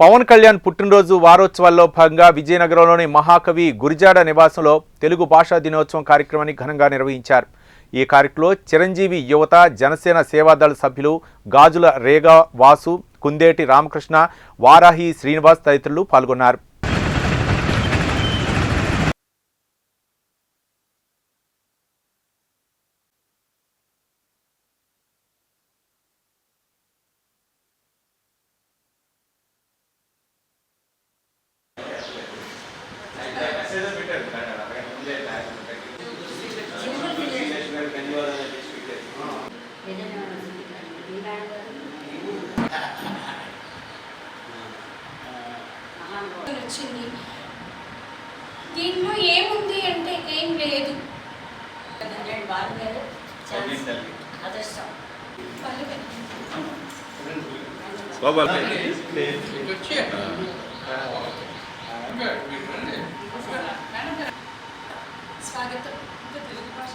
పవన్ కళ్యాణ్ పుట్టినరోజు వారోత్సవాల్లో భాగంగా విజయనగరంలోని మహాకవి గురిజాడ నివాసంలో తెలుగు భాషా దినోత్సవం కార్యక్రమాన్ని ఘనంగా నిర్వహించారు. ఈ కార్యక్రమంలో చిరంజీవి యువత జనసేన సేవాదళ సభ్యులు గాజుల రేగా వాసు కుందేటి రామకృష్ణ వారాహి శ్రీనివాస్ తదితరులు పాల్గొన్నారు. వచ్చింది. దీంట్లో ఏముంది అంటే ఏం లేదు. స్వాగతం. తెలుగు భాష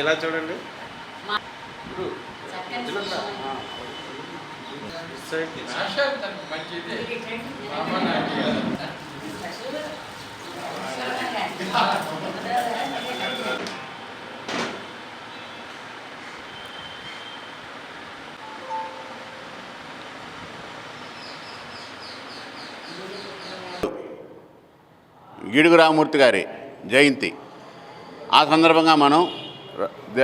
ఇలా చూడండి. గిడుగు రామూర్తి గారి జయంతి. ఆ సందర్భంగా మనం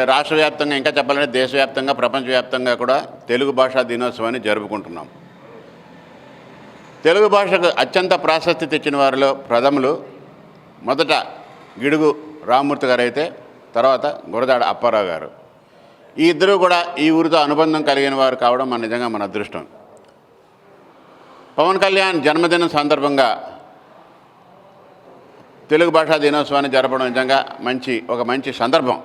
రాష్ట్ర వ్యాప్తంగా ఇంకా చెప్పాలంటే దేశవ్యాప్తంగా ప్రపంచవ్యాప్తంగా కూడా తెలుగు భాషా దినోత్సవాన్ని జరుపుకుంటున్నాం. తెలుగు భాషకు అత్యంత ప్రాశస్తి తెచ్చిన వారిలో ప్రథములు మొదట గిడుగు రామూర్తి గారు అయితే తర్వాత గురదాడ అప్పారావు గారు. ఈ ఇద్దరు కూడా ఈ ఊరితో అనుబంధం కలిగిన వారు కావడం మన నిజంగా మన అదృష్టం. పవన్ కళ్యాణ్ జన్మదినం సందర్భంగా తెలుగు భాషా దినోత్సవాన్ని జరపడం నిజంగా మంచి ఒక మంచి సందర్భం.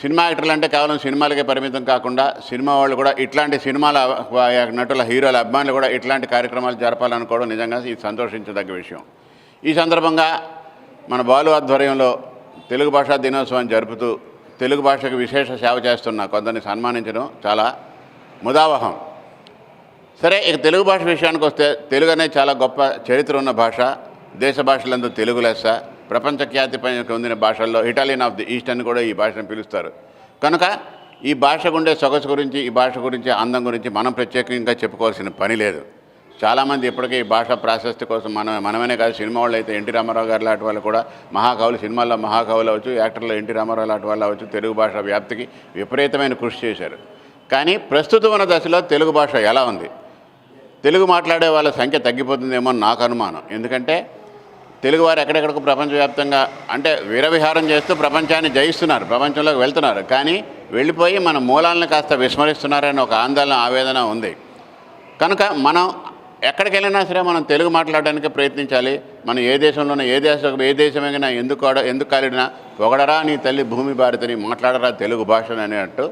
సినిమా యాక్టర్లు అంటే కేవలం సినిమాలకే పరిమితం కాకుండా సినిమా వాళ్ళు కూడా ఇట్లాంటి సినిమాల నటుల హీరోల అభిమానులు కూడా ఇట్లాంటి కార్యక్రమాలు జరపాలనుకోవడం నిజంగా ఇది సంతోషించదగ్గ విషయం. ఈ సందర్భంగా మన బాలు ఆధ్వర్యంలో తెలుగు భాషా దినోత్సవాన్ని జరుపుతూ తెలుగు భాషకు విశేష సేవ చేస్తున్న కొందరిని సన్మానించడం చాలా ముదావహం. సరే ఇక తెలుగు భాష విషయానికి వస్తే తెలుగు అనేది చాలా గొప్ప చరిత్ర ఉన్న భాష. దేశ భాషలందు తెలుగు లెస్స ప్రపంచ ఖ్యాతి పైన పొందిన భాషల్లో ఇటాలియన్ ఆఫ్ ది ఈస్ట్ అని కూడా ఈ భాషను పిలుస్తారు. కనుక ఈ భాష గుండే సొగసు గురించి ఈ భాష గురించి అందం గురించి మనం ప్రత్యేకంగా చెప్పుకోవాల్సిన పని లేదు. చాలామంది ఇప్పటికీ ఈ భాష ప్రాశస్తి కోసం మనం మనమనే కాదు సినిమా వాళ్ళు అయితే ఎన్టీ రామారావు గారు లాంటి వాళ్ళు కూడా మహాకవులు సినిమాల్లో మహాకవులు అవచ్చు యాక్టర్లు ఎన్టీ రామారావు లాంటి వాళ్ళు అవచ్చు తెలుగు భాష వ్యాప్తికి విపరీతమైన కృషి చేశారు. కానీ ప్రస్తుతం ఉన్న దశలో తెలుగు భాష ఎలా ఉంది? తెలుగు మాట్లాడే వాళ్ళ సంఖ్య తగ్గిపోతుందేమో అని నాకు అనుమానం. ఎందుకంటే తెలుగువారు ఎక్కడెక్కడికి ప్రపంచవ్యాప్తంగా అంటే వీరవిహారం చేస్తూ ప్రపంచాన్ని జయిస్తున్నారు ప్రపంచంలోకి వెళ్తున్నారు. కానీ వెళ్ళిపోయి మన మూలాలను కాస్త విస్మరిస్తున్నారని ఒక ఆందోళన ఆవేదన ఉంది. కనుక మనం ఎక్కడికి వెళ్ళినా సరే మనం తెలుగు మాట్లాడడానికి ప్రయత్నించాలి. మనం ఏ దేశంలోనే ఏ దేశం ఏ దేశమైనా ఎందుకు ఎందుకు కాలిడినా పొగడరా నీ తల్లి భూమి భారతిని మాట్లాడరా తెలుగు భాషను అనేటట్టు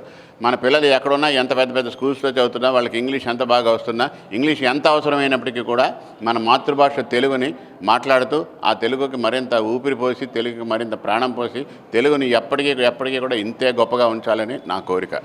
మన పిల్లలు ఎక్కడున్నా ఎంత పెద్ద పెద్ద స్కూల్స్లో చదువుతున్నా వాళ్ళకి ఇంగ్లీష్ ఎంత బాగా వస్తున్నా ఇంగ్లీష్ ఎంత అవసరమైనప్పటికీ కూడా మన మాతృభాష తెలుగుని మాట్లాడుతూ ఆ తెలుగుకి మరింత ఊపిరి పోసి తెలుగుకి మరింత ప్రాణం పోసి తెలుగుని ఎప్పటికీ ఎప్పటికీ కూడా ఇంతే గొప్పగా ఉంచాలని నా కోరిక.